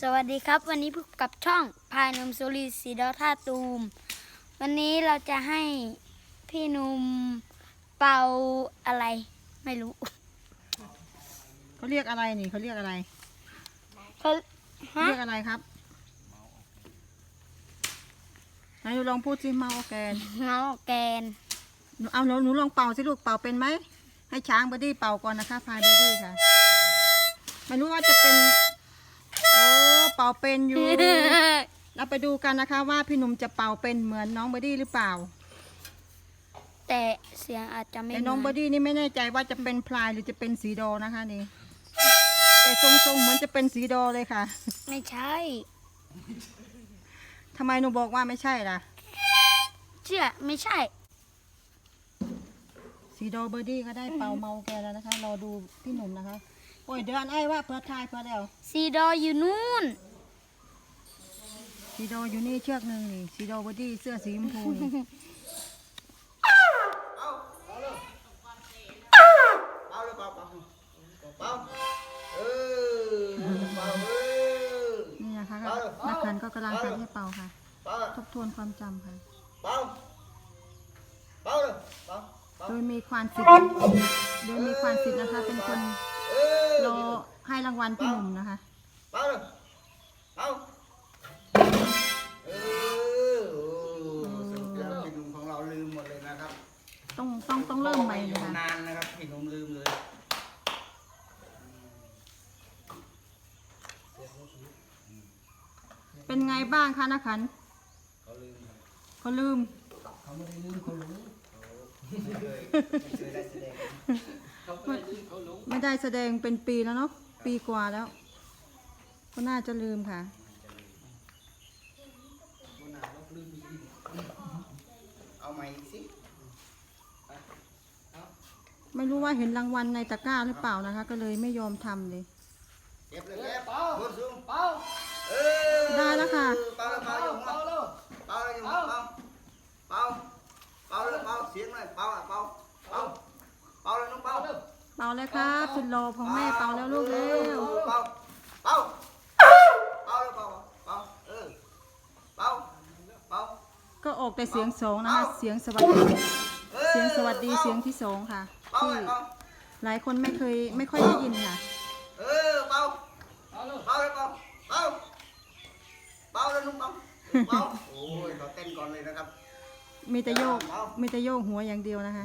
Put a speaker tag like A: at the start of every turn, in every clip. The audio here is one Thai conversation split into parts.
A: สวัสดีครับ วันนี้พบกับช่องพายหนมสุรีสีดอท่าตูม วันนี้เราจะให้พี่หนุ่มเป่าอะไรไม่รู้
B: เขาเรียกอะไรนี่เขาเรียกอะไร
A: เขาฮะ
B: เรียกอะไรครับไหนหนูลองพูดสิเมาแกน
A: เงาแกน
B: หนูเอาหนูหนูลองเป่าสิลูกเป่าเป็นไหมให้ช้างเบอร์ดี้เป่าก่อนนะคะพายเบอร์ดี้ค่ะไม่รู้ว่าจะเป็นโอ้ เป่าเป็นอยู่ เราไปดูกันนะคะว่าพี่หนุ่มจะเป่าเป็นเหมือนน้องเบอร์ดี้หรือเปล่า
A: แต่เสียงอาจจะไม่
B: แต่น้อง
A: เห
B: เบ
A: มื
B: อร์ดี้นี่ไม่แน่ใจว่าจะเป็นพลายหรือจะเป็นสีดอนะคะนี่ แต่ทรงๆเหมือนจะเป็นสีดอเลยค่ะ
A: ไม่ใช่
B: ทำไมหนูบอกว่าไม่ใช่ล่ะ
A: เชื่อไม่ใช่
B: สีดอเบอร์ดี้ก็ได้เป่าเมาแกแล้วนะคะ รอดูพี่หนุ่มนะคะ โอ้ยเดือนไอ้ว่าเพื่อทายเพื่อแล้ว
A: ซีดออยู่นู่น
B: สีดออยู่นี่เชือกหนึ่งนี่สีดอเบอร์ดี้เสื้อสีชมพูนี่
C: เป่าเลยเป่าเป่าเป่าเออเป่าเออ
B: นี่นะคะก็นักขันก็กำลังขันให้เป่าค่ะ
C: เป่า
B: ทบทวนความจำค่ะ
C: เป่าเป่าเลยเป่าเป่า
B: โดยมีควานสิทธิ์โดยมีควานสิทธิ์นะคะเป็นคน
C: เออ
B: รอให้รางวัลพี่หนุ่มนะคะ
C: เป่าเลยเป่าเออโอ้สรุปแล้วพี่หนุ่มของเราลืมหมดเลยนะครับ
B: ต้องต้องต้องเริ่มใหม่เลยค่ะ
C: นานนะครับพี่หนุ่มลืมเลย
B: เป็นไงบ้างคะนักขัน
C: เขาลืมครับ
B: เขาลืม
C: เขาไม่ได้ลืมเขารู้ ไม่เคยไม่เคยได้แสดง ไม่ได้
B: แสดงเป็นปีแล้วเนาะปีกว่าแล้ว ก็น่าจะลืมค่ะ
C: เอาใหม่อีกสิ
B: ไม่รู้ว่าเห็นรางวัลในตะกร้าหรือเปล่านะคะ ก็เลยไม่ยอมทำเลย
C: เก็บเลยเก็บเป่าบนสูงเป่าเออ
B: ได้แล้วค่ะ
C: เป่าเลยเป่าอยู่เป่าเลยเป่าเลยอยู่เป่าเป่าเป่าเลยเป่าเสียงเลยเป่าอะเป่าเป่าเป่าเลยน้องเป่า
B: เป่าเลยครับสุดโลของแม่เป่าแล้วลูกเร็ว
C: เป่าเป่าเป่าเลยเป่าเป่าเออเป่าเป่า
B: ก็ออกแต่เสียงสองนะคะเสียงสวัสดี
C: ออ
B: เสียงสวัสดีเสียงที่สองค่ะ
C: เป่า
B: ที่
C: เลยเป่า
B: หลายคนไม่เคยไม่ค่อยได้ยินค่ะ
C: เออเป่าเป่าเลยเป่าเป่าเป่าเป่าเลยน้องเป่าเป่าโอ้ยเขาเต้นก่อนเลยนะครับ
B: มีแต่โยกมีแต่โยกหัวอย่างเดียวนะคะ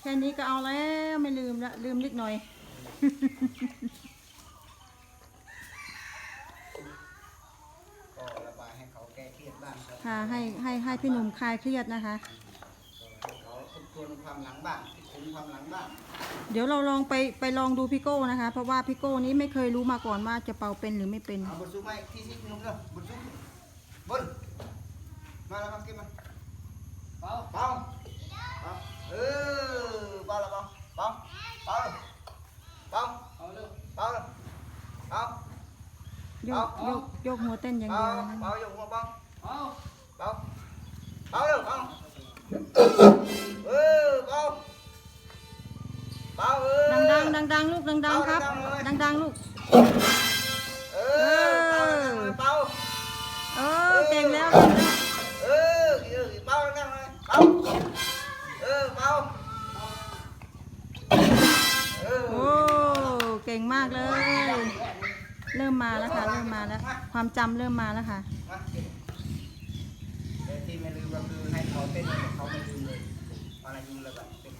B: แค่นี้ก็เอาแล้วไม่ลืมละลืมนิดหน่อย
C: ก็ระบายให้เขาแก้เครียดบ้างครับ
B: ค่ะให้ให้ให้พี่หนุ่มคลายเครียดนะคะ
C: ให้เขาทบทวนความหลังบ้างคิดถึงความหลังบ้าง
B: เดี๋ยวเราลองไปไปลองดูพี่โก้นะคะ เพราะว่าพี่โก้นี้ไม่เคยรู้มาก่อนว่าจะเป่าเป็นหรือไม่เป็น
C: เอาบนสูงไหมที่ซิกนุ่มเลยบนสูงบนมาแล้วครับกิ นมาเบาเบาเบาเออเบาแล้วเบาเบาเบาเลยเบาเบาเลยเบาเลยเบา
B: โยกโยกโยกหัวเต้นอย่าง
C: เบา
B: เดียวนะคะ
C: เบาอยู่หัวเบาเบาเบาเบาเร็วเบาเออเบาเบาเออ
B: ดังดังดังๆลูกดังดังๆครับ ดังดังๆลูก ก่งมากเลย เริ่มมาแล้วค่ะ เริ่มมาแล้ว ความจำเริ่มมาแล้วค่ะ
C: แต่ที่ไม่ลืมก็คือให้เขาเต้นเขาไม่ลืมเลยอะไรยิงเลยแบบเต้น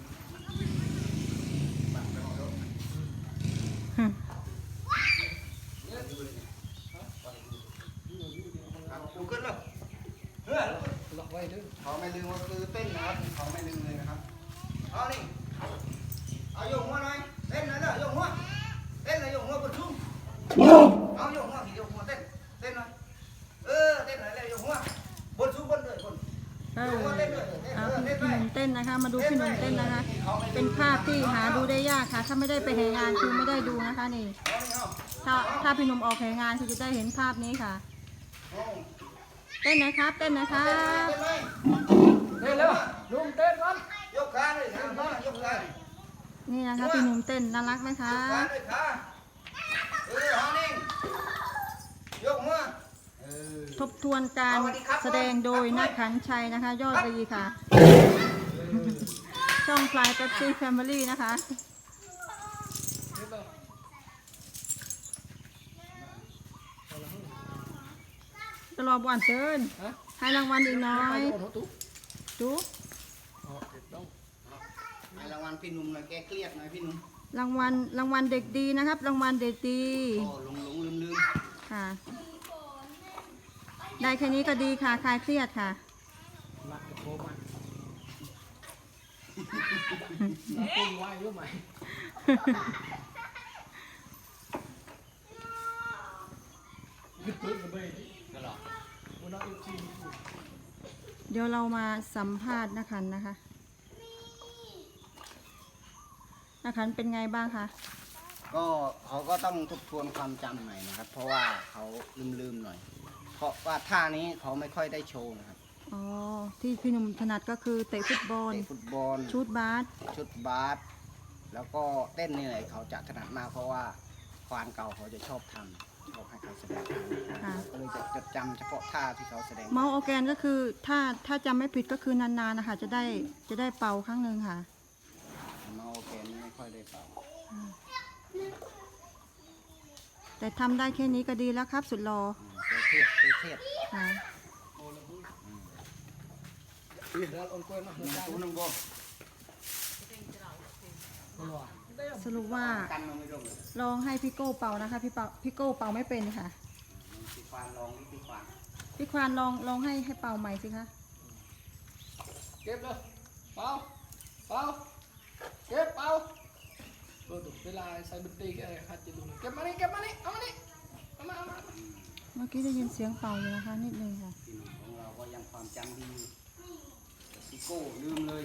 C: บังไปหมดแล้วครับดูขึ้นเลยเฮ้ยล็อกไว้ด้วยเขาไม่ลืมก็คือเต้นนะครับเขาไม่ลืมเลยนะครับเอานี่เอาโยกหัวหน่อยเต้นหน่อยเด้อโยกหัว เต้นหน่อยโยกหัวบนทุ่งเอาโยกหัวกี่โยกหัวเต้นเต้นหน่อยเออเต้นหน่อยแล้วโยกหัวบนสูงบนเลยบน
B: เออเอาพี่หนุ่มเต้นนะคะ มาดูพี่หนุ่มเต้นนะคะ เป็นภาพที่หาดูได้ยากค่ะ ถ้าไม่ได้ไปแห่งานคือไม่ได้ดูนะคะนี่ ถ้าถ้าพี่หนุ่มออกแห่งานคือจะได้เห็นภาพนี้ค่ะ เต้นนะครับ เต้นนะครับ
C: เต้นเลยเต้นเร็วลุงเต้นก่อนยกขา
B: นี่นะคะพี่หนุ่มเต้นน่ารักไหมคะ
C: ขาด้วยขาเออหอนิ่งยกมือเออ
B: ทบทวนการแสดงโดยนักขันชัยนะคะ ยอดรีค่ะ ช่องฟลายเป๊ปซี่แฟมิลี่นะคะตลอดวันเชิญให้รางวัลอีกน้อยดู
C: ให้รางวัลพี่หนุ่มหน่อยแกเครียดหน่อยพี่หนุ่ม
B: รางวัลรางวัลเด็กดีนะครับ รางวัลเด็กดี
C: โอ้หลงหลงลืมลืม
B: ค่ะ ได้แค่นี้ก็ดีค่ะคลายเครียดค่ะ
D: มักจะโทรมาปุ้งไหวรู้ไหมยึดปืนกับเบย์นั่นหรอวันนั้นอีกที
B: เดี๋ยวเรามาสัมภาษณ์นะคะนะคะ นะคะเป็นไงบ้างคะ
C: ก็เขาก็ต้องทบทวนความจำหน่อยนะครับ เพราะว่าเขาลืมลืมๆหน่อย เพราะว่าท่านี้เขาไม่ค่อยได้โชว์นะครับ
B: อ๋อ ที่พี่หนุ่มถนัดก็คือเตะฟุตบอล
C: เตะฟุตบอล
B: ชูดบาส
C: ชุดบาสแล้วก็เต้นนี่แหละเขาจะถนัดมากเพราะว่าควานเก่าเขาจะชอบทำชอบให้เขาแสดง
B: ค่ะ
C: ก็เลยจะจดจำเฉพาะท่าที่เขาแสดง
B: เมาส์ออร์แกนก็คือถ้าถ้าจำไม่ผิดก็คือนานๆนะคะจะได้จะได้เป่าครั้งหนึ่งค่ะ
C: เมาโอเคนี่ ไม่ค่อยได้เป่า
B: แต่ทำได้แค่นี้ก็ดีแล้วครับ สุดรอ
C: อืมเทศเทศเทศ
B: ค่ะ
D: อีแล้วอนกล้วยมา
C: หนึ่ง
D: จ้า
C: ตัวหนึ่งโบ
D: คนว่า
B: สรุปว่า
C: กันมันไม่ลงเลย
B: ลองให้พี่โก้เป่านะคะ พี่เป่าพี่โก้เป่าไม่เป็นค่ะ
C: พี่ควานลองนี่พี่ควาน
B: พี่ควานลองลองให้ให้เป่าใหม่สิคะ
D: เก็บเลยเป่าเป่าเก็บเป่าดูดู เวลาใส่ดนตรีก็หัดจะดูเก็บมานี่เก็บมานี่เอามานี่เอามาเอามา
B: เมื่อกี้ได้ยินเสียงเป่าอยู่นะคะนิดนึงค่ะ
C: พี่หนุ่มของเราก็ยังความจำดีอยู่แต่พี่โก้ลืมเลย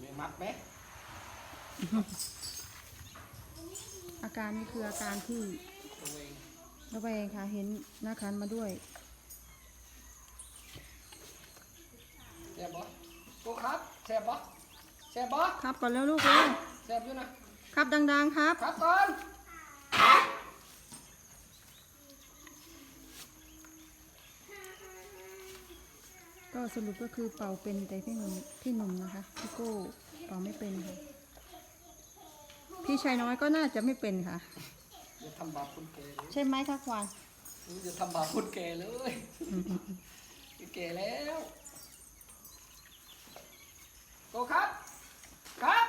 D: ไม่มัดไหม
B: อาการนี้คืออาการที่
D: ตัวเอง
B: ระแวงค่ะเห็นนักขันมาด้วย
D: แซ่บบ่โอ้ครับแซ่บบ่แซ่บบ่
B: ครับก่อนแล้วลูกเร็ว
D: แซ่บอยู่นะครับ
B: ดังๆครับ
D: ครับก่อน
B: ก็สรุปก็คือเป่าเป็นแต่พี่หนุ่มพี่หนุ่มนะคะพี่โก้เป่าไม่เป็นค่ะพี่ชายน้อยก็น่าจะไม่เป็นค่ะ
D: อย่าทำบาปคนแก่เลย
B: ใช่ไหมคะควาน
D: อย่าทำบาปคนแก่เลยแก่แล้ว โกครับ ครับ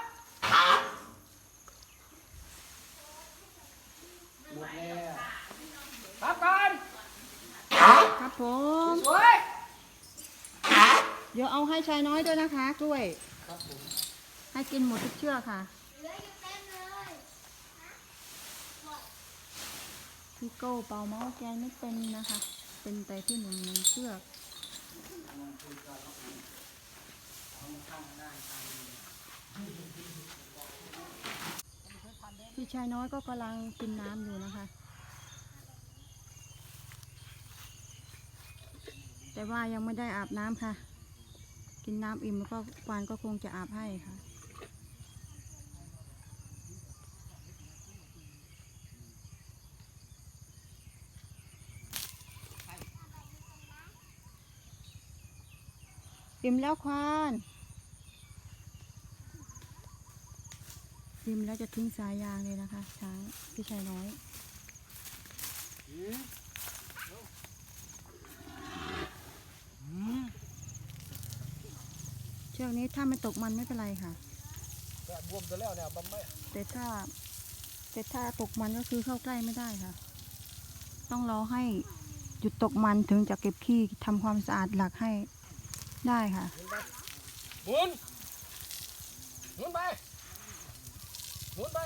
D: หมดแล้ว ครับก่อน
B: ครับผม
D: สวย
B: เดี๋ยวเอาให้ชายน้อยด้วยนะคะกล้วย
D: ครับผม
B: ให้กินหมดทุกเชือกค่ะพี่โก้เป่าเมาส์แกนไม่เป็นนะคะ เป็นแต่พี่หนุ่มหนึ่งเชือก พี่ชายน้อยก็กำลังกินน้ำอยู่นะคะ แต่ว่ายังไม่ได้อาบน้ำค่ะ กินน้ำอิ่มแล้วก็ควานก็คงจะอาบให้ค่ะอิ่มแล้วควาน อิ่มแล้วจะทิ้งสายยางเลยนะคะ ช้างพี่ชายน้อยเชือกนี้ถ้าไม่ตกมันไม่เป็นไรค่ะ
D: บวมตัวแล้วเนี่ยบัมไม่
B: แต่ถ้าแต่ถ้าตกมันก็คือเข้าใกล้ไม่ได้ค่ะ ต้องรอให้หยุดตกมันถึงจะเก็บขี้ทำความสะอาดหลักให้ได้ค่ะ
D: หมุนหมุนไปหมุนไป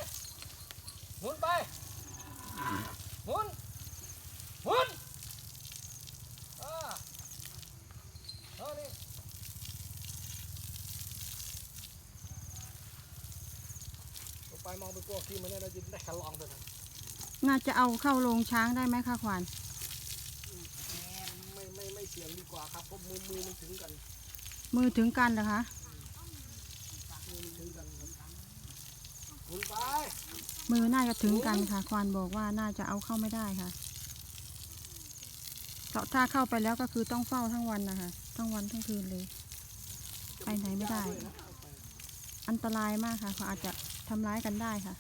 D: หมุนไปหมุนหมุนอ่าเอานี่ลงไป มองไปกลัวขี้มันเนี่ยเราจะได้ขลองตัวนั้น
B: น่าจะเอาเข้าโรงช้างได้ไหมคะควาน
D: ไม่ไม่ไม่เสียงดีกว่าครับเพราะมือมือมันถึงกัน
B: มือถึงกันเหรอคะ
D: หมุนไป
B: มือน่าจะถึงกันค่ะ ควานบอกว่าน่าจะเอาเข้าไม่ได้ค่ะเพราะถ้าเข้าไปแล้วก็คือต้องเฝ้าทั้งวันนะคะทั้งวันทั้งคืนเลย ไปไหนไม่ได้ อันตรายมากค่ะเขาอาจจะ ทำร้ายกันได้ค่ะ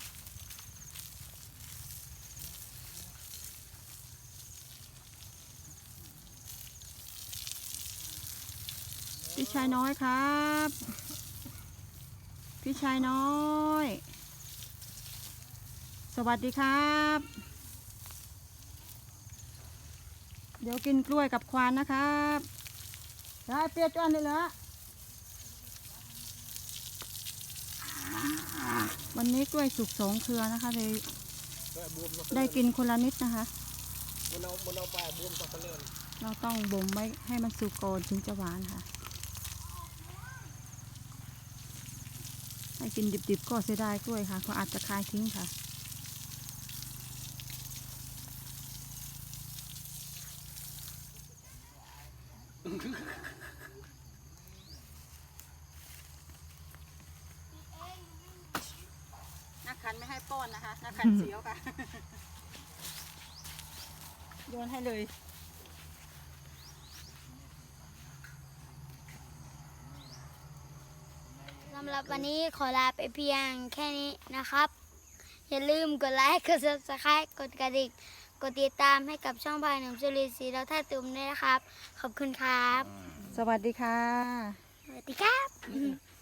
B: พี่ชายน้อยครับ พี่ชายน้อย สวัสดีครับ เดี๋ยวกินกล้วยกับควานนะครับ ได้เปียกจ้อนเลยเหรอ วันนี้กล้วยสุกสองเครือนะคะเลยได้กินคนละนิดนะคะ เราต้องบ่มไว้ให้มันสุกก่อนถึงจะหวานค่ะ ให้กินดิบๆก็เสียดายกล้วยค่ะเขาอาจจะคายทิ้งค่ะ นักขันไม่ให้ป้อนนะคะ นักขันเสียวค่ะ โยนให้เลย
A: สำหรับวันนี้ขอลาไปเพียงแค่นี้นะครับ อย่าลืมกดไลค์ กด subscribe กดกระดิ่ง กดติดตามให้กับช่องพายหนุ่มสุรินทร์สีดาวท่าตุมด้วยนะครับ ขอบคุณครับ
B: สวัสดีค่ะ
A: สวัสดีครับ